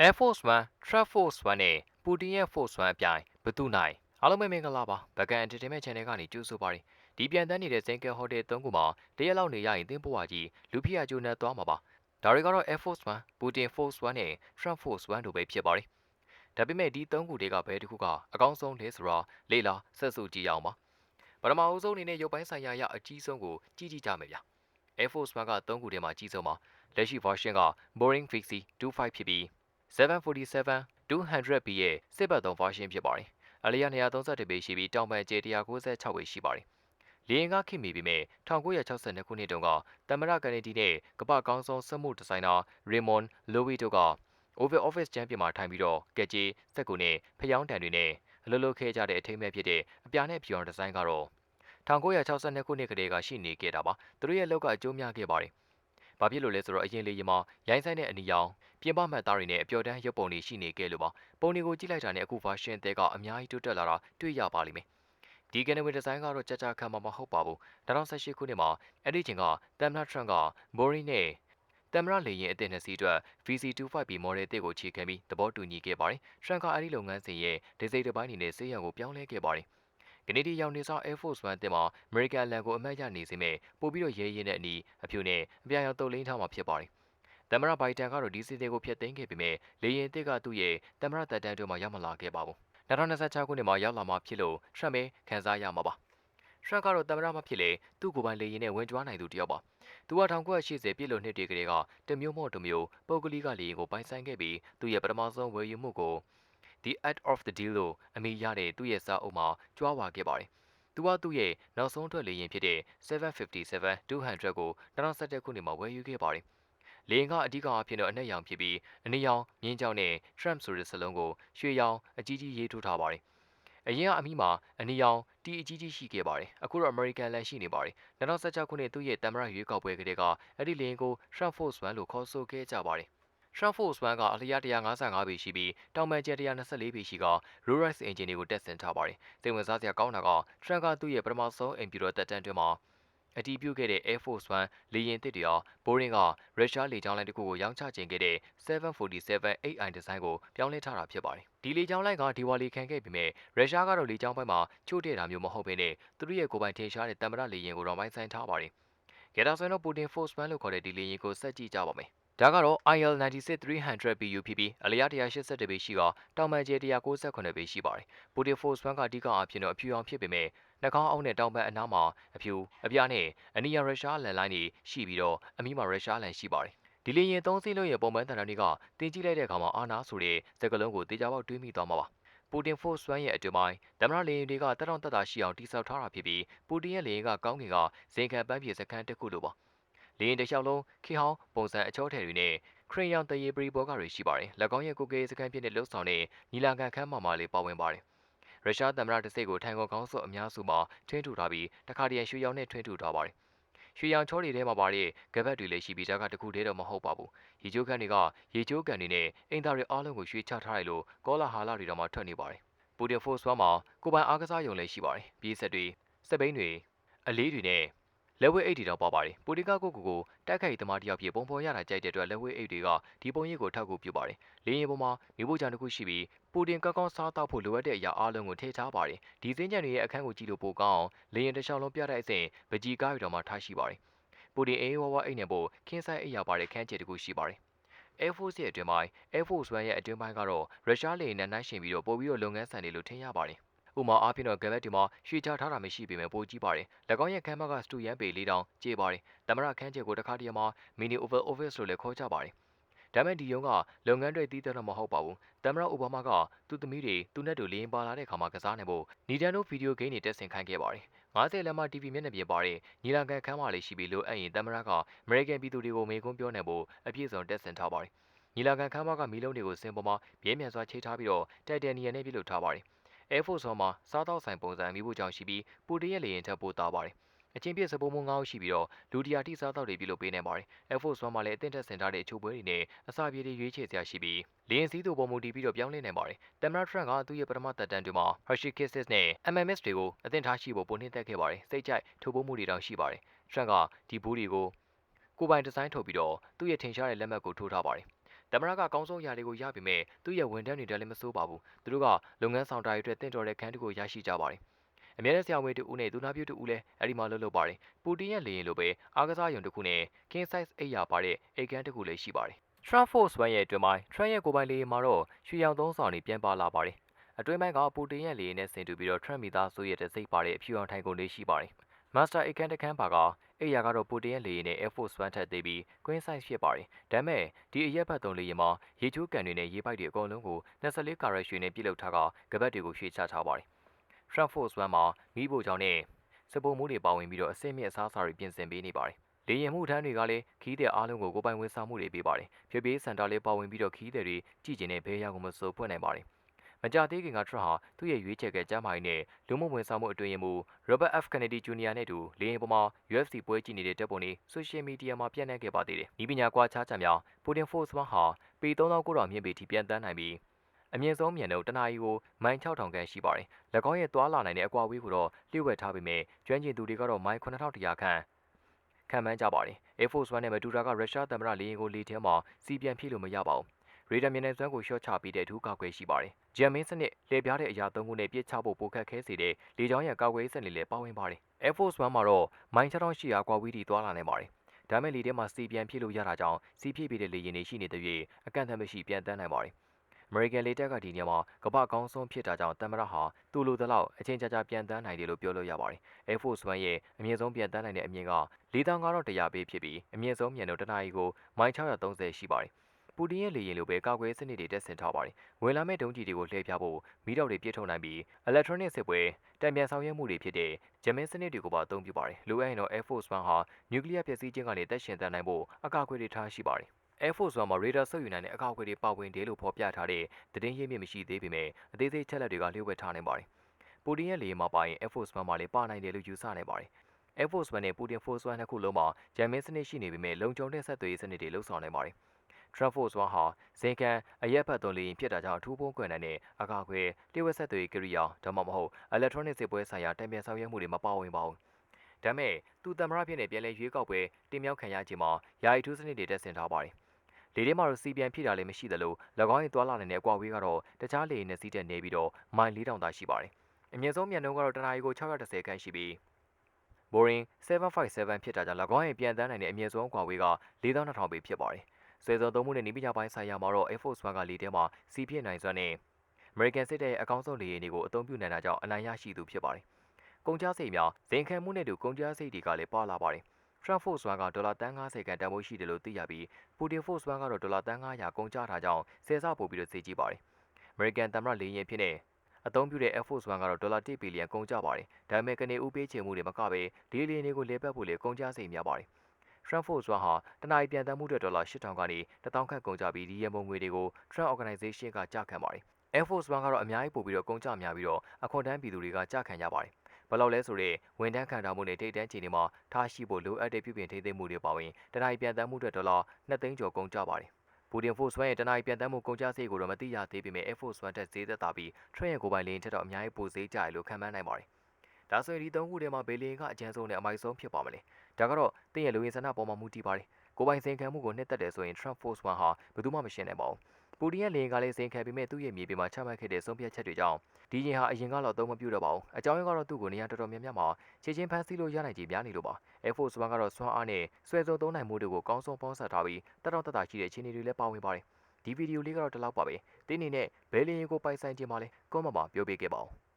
Air Force One, Trap Force One နဲ့ Putin ရဲ့ Force One အပြိုင်ဘသူနိုင်အားလုံးပဲမင်္ဂလာပါဘကန် Entertainment Channel ကနေကြိုဆိုပါရစေဒီပြန်တန်းနေတဲ့ Zinkel Hotel ၃ခုမှာတရက်လောက်နေရရင်သင်ပို့ဝကြီးလူဖိယကျိုးနဲ့သွားမှာပါဒါတွေကတော့ Air Force One, Putin Force One နဲ့ Trap Force One တို့ပဲဖြစ်ပါတယ်ဒါပေမဲ့ဒီ၃ခုတည်းကဘယ်တစ်ခုကအကောင်းဆုံးလဲဆိုတော့လေလာဆက်စုကြည့်ရအောင်ပါပထမအဦးဆုံးအနေနဲ့ရုပ်ပိုင်းဆိုင်ရာရအကြီးဆုံးကိုကြည့်ကြည့်ကြမယ်ဗျာ Air Force One က၃ခုတည်းမှာအကြီးဆုံးပါလက်ရှိ version က Boring Fixie 25ဖြစ်ပြီး 747 200B ရဲ့စစ်ဘက်သုံး version ဖြစ်ပါတယ်။အလီယာ231ပေရှိပြီးတောင်ပန်ကျဲ196ပေရှိပါတယ်။လေယာဉ်ကခင်မီပေမဲ့1962ခုနှစ်တုန်းကတမရကနေဒီနဲ့ကမ္ဘာကောင်းဆုံးစက်မှုဒီဇိုင်နာ Raymond Loewy တို့က Oval Office ချမ်းပြင်မှာထိုင်ပြီးတော့ကက်ကြီးစက်ကူနဲ့ဖျောင်းတန်တွေနဲ့အလုပ်လုပ်ခဲ့ကြတဲ့အထိမ်းအမှတ်ဖြစ်တဲ့အပြာနဲ့ဖြူအောင်ဒီဇိုင်းကတော့1962ခုနှစ်ကတည်းကရှိနေခဲ့တာပါ။သူတို့ရဲ့လောက်ကအကျိုးများခဲ့ပါတယ်။ဘာဖြစ်လို့လဲဆိုတော့အရင်လေယာဉ်မှာရိုင်းဆိုင်တဲ့အနီရောင် ပြင်ပမှတ်သားတွေနဲ့အပျော်တမ်းရုပ်ပုံတွေရှိနေခဲ့လို့ပါပုံတွေကိုကြည့်လိုက်တာနဲ့အခု version တဲကအများကြီးတိုးတက်လာတာတွေ့ရပါလိမ့်မယ်ဒီကနဝီဒီဇိုင်းကတော့ကြကြခံမှာမဟုတ်ပါဘူး2018ခုနှစ်မှာအဲ့ဒီချိန်ကတမ်နာထရန့်ကဘော်ရီနဲ့တမ်မရလေရင်အသစ်နှစ်စီးအတွက် VC25B model အသစ်ကိုခြေခံပြီးသဘောတူညီခဲ့ပါတယ်။ထရန့်ကအဲ့ဒီလုပ်ငန်းစဉ်ရဲ့ဒီဇိုင်းတစ်ပိုင်းအနေနဲ့စေးရန်ကိုပြောင်းလဲခဲ့ပါတယ်။ကနေဒီရောင်နေဆောင် Air Force One တင်မှာ American လန်ကိုအမှတ်ရနေစေမဲ့ပို့ပြီးတော့ရဲရဲနဲ့အနီးအဖြူနဲ့အပြာရောင်တုပ်လိန်းထားမှာဖြစ်ပါတယ် သမရဘိုင်တန်ကတော့ဒီစီစဉ်ကိုဖျက်သိမ်းခဲ့ပေမဲ့လေရင်တစ်ကသူ့ရဲ့သမရတက်တန်းတို့မှရောက်မလာခဲ့ပါဘူး2026ခုနှစ်မှာရောက်လာမှဖြစ်လို့ထရန့်ပဲခန်းစားရမှာပါထရန့်ကတော့သမရမဖြစ်လေသူ့ကိုယ်ပိုင်လေရင်နဲ့ဝင်ကြွားနိုင်သူတယောက်ပါသူက1980ပြည့်လို့နှစ်တွေကလေးကတမျိုးမို့တမျိုးပုဂ္ဂလိကလေရင်ကိုပိုင်ဆိုင်ခဲ့ပြီးသူ့ရဲ့ပထမဆုံးဝယ်ယူမှုကို The Art of the Deal လို့အမည်ရတဲ့သူ့ရဲ့စာအုပ်မှာကြွားဝါခဲ့ပါတယ်သူကသူ့ရဲ့နောက်ဆုံးထွက်လေရင်ဖြစ်တဲ့757 200ကို2017ခုနှစ်မှာဝယ်ယူခဲ့ပါတယ်။ လေရင်ကအဓိကအဖြစ်တော့အနက်ရောင်ဖြစ်ပြီးအနီရောင်မြင်းကြောင်နဲ့ Trump ဆိုတဲ့စလုံးကိုရွှေရောင်အကြီးကြီးရေးထိုးထားပါတယ်။အရင်ကအမိမှာအနီရောင်တီအကြီးကြီးရှိခဲ့ပါတယ်။အခုတော့ American လန်ရှိနေပါတယ်။2016ခုနှစ်သူ့ရဲ့တမရရွေးကောက်ပွဲကလေးကအဲ့ဒီလေရင်ကို Trump Force One လို့ခေါ်ဆိုခဲ့ကြပါတယ်။ Trump Force One ကအလျား155ပေရှိပြီးတောင်ပန်ကျဲ124ပေရှိက Rolex engine တွေကိုတက်ဆင်ထားပါတယ်။စိတ်ဝင်စားစရာကောင်းတာက Trump ကသူ့ရဲ့ပထမဆုံး Imperial တက်တန်းတွင်မှာ အတည်ပြုခဲ့တဲ့ Air Force One လေယာဉ်သစ်တွေဟာဘိုးရင်းကရုရှားလေကြောင်းလိုင်းတစ်ခုကိုရောင်းချခြင်းခဲ့တဲ့747 8i ဒီဇိုင်းကိုပြောင်းလဲထားတာဖြစ်ပါတယ်။ဒီလေကြောင်းလိုင်းကဒီဝါလီခံခဲ့ပေမဲ့ရုရှားကတော့လေကြောင်းပိုင်းမှာချို့တဲ့တာမျိုးမဟုတ်ဘဲနဲ့သူတို့ရဲ့ကိုယ်ပိုင်ထင်ရှားတဲ့တမ္ပရလေယာဉ်ကိုတော့ပိုင်းဆိုင်ထားပါတယ်။ဂေတာဆွဲတော့ပူတင် Force One လို့ခေါ်တဲ့ဒီလေယာဉ်ကိုစက်ကြည့်ကြပါမယ်။ ဒါကတော့ IL96 300 PU ဖြစ်ပြီးအလျား180ပေရှိကတောင်ပန်ကျဲ198ပေရှိပါတယ်။ပူတင် Force One ကအဓိကအဖြစ်တော့အဖြူအောင်ဖြစ်ပေမဲ့နှာခေါင်းအောက်နဲ့တောင်ဘက်အနားမှာအဖြူအပြားနဲ့အနီးရရုရှားလန်လိုင်းတွေရှိပြီးတော့အမီးမှာရုရှားလန်ရှိပါတယ်ဒီလေရင်သုံးစီးလို့ရဲ့ပုံမှန်တန်တန်တွေကတင်ကြည့်လိုက်တဲ့အခါမှာအာနာဆိုတဲ့စကလုံးကိုတေချာပေါက်တွေးမိသွားမှာပါပူတင် Force One ရဲ့အတွင်းပိုင်းဒမရလေရင်တွေကတတောင့်တတရှိအောင်တိစောက်ထားတာဖြစ်ပြီးပူတင်ရဲ့လေရင်ကကောင်းကင်ကဇင်ခံပန်းပြေစခန်းတစ်ခုလိုပါ လေရင်တစ်လျှောက်လုံးခေဟောင်းပုံစံအချောထည်တွေနဲ့ခရင်ယောင်တရေပရီဘောကတွေရှိပါတယ်၎င်းရဲ့ကိုကေစခန်းဖြစ်တဲ့လှုပ်ဆောင်တဲ့ညီလာခံခန်းမှာမှလေးပါဝင်ပါတယ်ရုရှားသမ္မတတစိတ်ကိုထိုင်ကုန်ကောင်းစုအများစုမှာထွင်းထူထားပြီးတခါတည်းရွှေရောင်နဲ့ထွင်းထူထားပါတယ်။ရွှေရောင်ချောတွေထဲမှာပါတဲ့ကပတ်တွေလည်းရှိပြီးဒါကတခုတည်းတော့မဟုတ်ပါဘူး။ရေချိုးကန်တွေကရေချိုးကန်တွေနဲ့အင်တာတွေအားလုံးကိုရွှေချထားရလို့ကောလာဟာလာတွေတော့မှထွက်နေပါတယ်။ပူတင်ဖိုးစ်ဝမ်မှာကိုပိုင်အားကစားရုံလည်းရှိပါတယ်။ပြီးဆက်တွေစက်ဘိန်းတွေအလေးတွေနဲ့ လက်ဝဲအိတ်တွေတော့ပါပါတယ်ပူတင်ကကိုကိုကိုတိုက်ခိုက်သမားတယောက်ဖြစ်ပုံဖော်ရတာကြိုက်တဲ့အတွက်လက်ဝဲအိတ်တွေကဒီပုံရိပ်ကိုထောက်ကူပြုပါတယ်လေရင်ပေါ်မှာမိဖို့ကြံတစ်ခုရှိပြီးပူတင်ကောက်ကောက်စားတောက်ဖို့လိုအပ်တဲ့အရာအားလုံးကိုထည့်ထားပါတယ်ဒီစင်းကြံတွေရဲ့အခန်းကိုကြည့်လို့ပိုကောင်းအောင်လေရင်တစ်ချောင်းလုံးပြတဲ့အစဉ်ပကြီးကားရီတော်မှာထားရှိပါတယ်ပူတင်အေးဝါးဝါအိတ်နဲ့ပို့ခင်းဆိုင်အိတ်ရပါတဲ့ခန်းကျက်တစ်ခုရှိပါတယ် Air Force ရဲ့အတွင်းပိုင်း Air Force One ရဲ့အတွင်းပိုင်းကတော့ရုရှားလေယာဉ်နဲ့နှိုင်းယှဉ်ပြီးတော့ပိုပြီးတော့လုပ်ငန်းဆန်တယ်လို့ထင်ရပါတယ် ဥမာအားဖြင့်တော့ Galaxy ဒီမှာရွှေချထားတာမရှိပေမဲ့ပိုကြီးပါတယ်။၎င်းရဲ့ခန်းမကစတူရန်ပေ၄တောင်ကျေပါတယ်။တမရခန်းကျဲကိုတစ်ခါတည်းမှာ Mini Oval Office လို့လည်းခေါ်ကြပါတယ်။ဒါမဲ့ဒီရုံးကလုပ်ငန်းတွေတည်တဲ့တော့မဟုတ်ပါဘူး။တမရအိုဘားမားကသူ့သမီးတွေသူနဲ့တူလင်းပါလာတဲ့ခါမှာကစားနိုင်ဖို့ Nintendo Video Game တွေတက်ဆင်ခိုင်းခဲ့ပါတယ်။90လက်မ TV မျက်နှာပြင်ပါတဲ့ညီလာခံခန်းမလေးရှိပြီးလိုအပ်ရင်တမရက American ပြည်သူတွေကိုမေကွန်းပြောနိုင်ဖို့အပြည့်စုံတက်ဆင်ထားပါတယ်။ညီလာခံခန်းမကမီးလုံးတွေကိုစင်ပေါ်မှာပြင်းပြန်စွာချိတ်ထားပြီးတော့တိုက်တန်နီယန်နဲ့ပြုလုပ်ထားပါတယ်။ Air Force One မှာစားတောက်ဆိုင်ပုံစံမိဖို့ကြောင့်ရှိပြီးပူတင်ရဲ့လေယာဉ်ထက်ပိုသားပါတယ်။အချင်းပြည့်စပုံးမငါးဦးရှိပြီးတော့လူတရာတိစားတောက်တွေပြုလုပ်ပေးနေပါတယ်။ Air Force One မှာလည်းအသင့်တက်ဆင်ထားတဲ့အချို့ပွဲတွေနဲ့အစာပြေတွေရွေးချယ်စရာရှိပြီးလေယာဉ်စီးသူပုံမူတည်ပြီးတော့ပြောင်းလဲနေပါတယ်။တမန်ထရန့်ကသူ့ရဲ့ပထမသက်တမ်းတွေမှာ Hershey Kisses နဲ့ MMS တွေကိုအသင့်ထားရှိဖို့ပုံနှင်းတက်ခဲ့ပါတယ်။စိတ်ကြိုက်ထိုးပိုးမှုတွေတောင်ရှိပါတယ်။ Trump ကဒီဘူးတွေကိုကိုပိုင်ဒီဇိုင်းထုတ်ပြီးတော့သူ့ရဲ့ထင်ရှားတဲ့လက်မှတ်ကိုထိုးထားပါတယ်။ တမရကကောင်းဆုံးຢာတွေကိုရပြီမဲ့သူ့ရဲ့ဝန်ထမ်းတွေတက်လည်းမစိုးပါဘူးသူတို့ကလုပ်ငန်းဆောင်တာတွေအတွက်တင့်တော်တဲ့ခန်းတစ်ခုရရှိကြပါတယ်အမြဲတမ်းဆရာဝန်တူဦးနဲ့သူနာပြုတူဦးလည်းအဲ့ဒီမှာလှုပ်လှုပ်ပါတယ်ပူတင်ရဲ့လေရင်လိုပဲအားကစားရုံတစ်ခုနဲ့ king size အိပ်ရာပါတဲ့အိတ်ကန်းတစ်ခုလည်းရှိပါတယ် Trump Force One ရဲ့အတွင်းပိုင်း Trump ရဲ့ကိုယ်ပိုင်လေယာဉ်မှာတော့ရွှေရောင်သုံးဆောင်တွေပြန်ပါလာပါတယ်အတွင်းပိုင်းကပူတင်ရဲ့လေယာဉ်နဲ့ဆင်တူပြီးတော့ Trump မိသားစုရဲ့တစိမ့်ပါတဲ့အဖြူအောင်ထိုင်ကုန်လေးရှိပါတယ် Master အိတ်ကန်းတစ်ခန်းပါကအိယာကတော့ပူတင်ရဲ့လေယာဉ်နဲ့ Air Force One ထက်သေးပြီး Queen Size ဖြစ်ပါတယ်ဒါပေမဲ့ဒီအရက်ဘတ်သုံးလေယာဉ်မှာရေချိုးကန်တွေနဲ့ရေပိုက်တွေအကုန်လုံးကို24ကာရက်ရွှေနဲ့ပြည့်လုပ်ထားကကပတ်တွေကိုရွှေ့ချထားပါတယ် Trump Force One မှာမိဖို့ကြောင့်နဲ့စပုံမှုတွေပါဝင်ပြီးတော့အစင်းမြင့်အစားအစာတွေပြင်ဆင်ပေးနေပါတယ်လေရင်မှုထမ်းတွေကလည်းခီးတဲ့အားလုံးကိုကိုပိုင်ဝန်ဆောင်မှုတွေပေးပါတယ်။ဖြစ်ပြီးစန်တာလေးပါဝင်ပြီးတော့ခီးတဲ့တွေကြည်ကျင်တဲ့ဘဲရောက်ကိုမစိုးဖွင့်နိုင်ပါတယ်။ မကြသေးခင်ကထရဟာသူ့ရဲ့ရွေးချယ်ခဲ့ကျမ်းမာရေးနဲ့လူမှုဝန်ဆောင်မှုအတွင်းရင်မူ Robert F Kennedy Jr. နဲ့တူလေရင်ပေါ်မှာ UFC ပွဲကြည့်နေတဲ့တပ်ပုံတွေ social media မှာပြန့်နှံ့ခဲ့ပါသေးတယ်။ဤပညာကွာခြားချက်များ Putin Force One ဟာပေ3900မြင့်ပေထိပြန်တန်းနိုင်ပြီးအမြင့်ဆုံးမြန်နှုန်းတနာရီကိုမိုင်6000ခန့်ရှိပါတယ်။၎င်းရဲ့သွာလာနိုင်တဲ့အကွာအဝေးကိုတော့လျှို့ဝှက်ထားပေမဲ့ကျွမ်းကျင်သူတွေကတော့မိုင်9100ခန့်ခံမှန်းကြပါတယ်။ Air Force One နဲ့မတူတာကရုရှားသမ္မတလေယာဉ်ကိုလေထဲမှာစီးပြန်ဖြည့်လို့မရပါဘူး။ ရေဒါမြင်တဲ့စွမ်းကိုရှော့ချပြီးတဲ့ဒုကာကွယ်ရှိပါတယ်။ဂျမ်မင်းစနစ်လေပြားတဲ့အရာသုံးခုနဲ့ပြစ်ချဖို့ပိုခက်ခဲစေတဲ့လေကြောင်းရန်ကာကွယ်ရေးစနစ်လည်းပါဝင်ပါတယ်။ Air Force One မှာတော့မိုင်6800ကွာဝေးတီသွားလာနိုင်ပါတယ်။ဒါမဲ့လေထဲမှာစီပြန်ဖြည့်လို့ရတာကြောင့်စီဖြည့်ပေးတဲ့လေယာဉ်တွေရှိနေတဲ့၍အကန့်အသတ်မရှိပြန်တန်းနိုင်ပါတယ်။ American လေတပ်ကဒီနေရာမှာကမ္ဘာကောင်းဆုံးဖြစ်တာကြောင့်တမရဟာသူ့လိုသလောက်အချင်းကြာကြာပြန်တန်းနိုင်တယ်လို့ပြောလို့ရပါတယ်။ Air Force One ရဲ့အမြင့်ဆုံးပြန်တန်းနိုင်တဲ့အမြင့်က4500ပေဖြစ်ပြီးအမြင့်ဆုံးမြန်နှုန်းတနာရီကိုမိုင်630ရှိပါတယ်။ ပူတင်ရဲ့လေယာဉ်လိုပဲကာကွယ်စနစ်တွေတက်ဆင်ထားပါတယ်။ဝင်လာမဲ့ဒုံးကျည်တွေကိုလှည့်ပြဖို့မိတော့တွေပြစ်ထုတ်နိုင်ပြီး electronic စစ်ပွဲတံပြန်ဆောင်ရွက်မှုတွေဖြစ်တဲ့ဂျမင်းစနစ်တွေကိုပါအသုံးပြုပါတယ်။လိုအပ်ရင်တော့ Air Force One ဟာနျူကလ িয়ার ပျက်စီးခြင်းကနေတက်ရှင်တန်းနိုင်ဖို့အကာအကွယ်တွေထားရှိပါတယ်။ Air Force One မှာ radar ဆုပ်ယူနိုင်တဲ့အကောက်အခွေတွေပါဝင်တယ်လို့ဖော်ပြထားတဲ့သတင်းရင်းမြစ်မရှိသေးပေမဲ့အသေးစိတ်ချက်လက်တွေကလျှို့ဝှက်ထားနိုင်ပါတယ်။ပူတင်ရဲ့လေယာဉ်မှာပါရင် Air Force One မှာလည်းပါနိုင်တယ်လို့ယူဆနိုင်ပါတယ်။ Air Force One နဲ့ Putin Force One နှစ်ခုလုံးမှာဂျမ်မင်းစနစ်ရှိနေပေမဲ့လုံခြုံတဲ့ဆက်သွယ်ရေးစနစ်တွေလှုပ်ဆောင်နိုင်ပါတယ်။ Trump Force One ဟာဇင်ကန်အရက်ဖတ်သွန်လေယာဉ်ဖြစ်တာကြောင့်အထူးပုံကွယ်နိုင်တဲ့အကာအကွယ်လျှို့ဝှက်ဆက်သွယ်ရေးကိရိယာဒါမှမဟုတ် electronic စစ်ပွဲဆိုင်ရာတံပြန်ဆောင်ရွက်မှုတွေမပါဝင်ပါဘူး။ဒါမဲ့သူသမ္မတဖြစ်နေပြန်လဲရွေးကောက်ပွဲတင်မြောက်ခံရခြင်းမှာယာယီထူးစနစ်တွေတက်ဆင်ထားပါတယ်။လေထဲမှာတော့စီပြန်ဖြည့်တာလည်းမရှိသလို၎င်းရဲ့သွာလာနိုင်တဲ့အကွာဝေးကတော့တခြားလေယာဉ်နဲ့စီးတဲ့နေပြီးတော့မိုင်4000သာရှိပါတယ်။အမြင့်ဆုံးမြန်နှုန်းကတော့တနာရီကို630ခန့်ရှိပြီး Boeing 757ဖြစ်တာကြောင့်၎င်းရဲ့ပြန်တန်းနိုင်တဲ့အမြင့်ဆုံးအကွာဝေးက4200ပေဖြစ်ပါတယ်။ ဆွေစုံသုံးမှုနဲ့နီးပညာပိုင်းဆိုင်ရာမှာတော့ Air Force One ကလေထဲမှာစီးပြည့်နိုင်စွမ်းနဲ့ American စစ်တပ်ရဲ့အကောင်းဆုံးလေယာဉ်တွေကိုအသုံးပြုနိုင်တာကြောင့်အနိုင်ရရှိသူဖြစ်ပါတယ်။ကုန်ကျစရိတ်များဇင်ခံမှုနဲ့တူကုန်ကျစရိတ်တွေကလည်းပါလာပါတယ်။ Trump Force One ကဒေါ်လာ350ခန့်တန်ဖိုးရှိတယ်လို့သိရပြီး Putin Force One ကတော့ဒေါ်လာ300ကုန်ကျထားကြောင်းဆယ်ဆပို့ပြီးတော့ဈေးကြီးပါတယ်။ American သမ္မတလေယာဉ်ဖြစ်တဲ့အသုံးပြုတဲ့ Air Force One ကတော့ဒေါ်လာ1ဘီလီယံကုန်ကျပါတယ်။ဒါပေမဲ့ကနေဦးပေးချေမှုတွေမကပဲဒီလေယာဉ်တွေကိုလဲပတ်ဖို့လေကုန်ကျစရိတ်များပါတယ်။ Trump Force One ဟာတနအီပြန်တမ်းမှုအတွက်ဒေါ်လာ8000ကနေ1000ခန့်ကုန်ကျပြီးဒီရန်ပုံငွေတွေကို Trump Organization ကကြခံပါတယ်။ Air Force One ကတော့အများကြီးပို့ပြီးတော့ကုန်ကျများပြီးတော့အခွန်တန်းပြည်သူတွေကကြခံရပါတယ်။ဘယ်လောက်လဲဆိုတော့ဝန်ထမ်းခံတာမှုနဲ့ထိတ်တန်းချိန်တွေမှာထားရှိဖို့လိုအပ်တဲ့ပြုပြင်ထိန်းသိမ်းမှုတွေပါဝင်တနအီပြန်တမ်းမှုအတွက်ဒေါ်လာ2သိန်းကျော်ကုန်ကျပါတယ်ပူတင် Force One ရဲ့တနအီပြန်တမ်းမှုကုန်ကျစရိတ်ကိုတော့မသိရသေးပေမဲ့ Air Force One တက်ဈေးသက်သာပြီး Trent ရဲ့ကိုပိုင်လေယာဉ်ထက်တော့အများကြီးပိုဈေးကျရလို့ခံမှန်းနိုင်ပါတယ်။ ဒါဆိုရင်ဒီသုံးခုထဲမှာဘယ်လေယာဉ်ကအကျဉ်းဆုံးနဲ့အမိုက်ဆုံးဖြစ်ပါမလဲ။ဒါကတော့တင်းရဲ့လူဝင်ဆန္ဒပေါ်မှာမူတည်ပါတယ်။ကိုပိုင်စင်ခံမှုကိုနှစ်သက်တယ်ဆိုရင် Trump Force One ဟာဘယ်သူမှမရှင်းနိုင်ပါဘူး။ပူတင်ရဲ့လေယာဉ်ကလည်းစင်ခံပြီးမဲ့သူ့ရဲ့မြေပြင်မှာချမှတ်ခဲ့တဲ့ဆုံးဖြတ်ချက်တွေကြောင့်ဒီရင်ဟာအရင်ကတော့သုံးမပြုတော့ပါဘူး။အကြောင်းရင်းကတော့သူ့ကိုနေရာတော်တော်များများမှာခြေချင်းဖမ်းဆီးလို့ရနိုင်ခြေများနေလို့ပါ။ Air Force One ကတော့စွမ်းအားနဲ့ဆွဲစုံသုံးနိုင်မှုတွေကိုကောင်းဆုံးပေါင်းစပ်ထားပြီးတတော်တတရှိတဲ့အခြေအနေတွေလည်းပါဝင်ပါတယ်။ဒီဗီဒီယိုလေးကတော့ဒီလောက်ပါပဲ။တင်းနေနဲ့ဘယ်လေယာဉ်ကိုပိုင်ဆိုင်ခြင်းမလဲကွန်မမှာပြောပြခဲ့ပါဦး။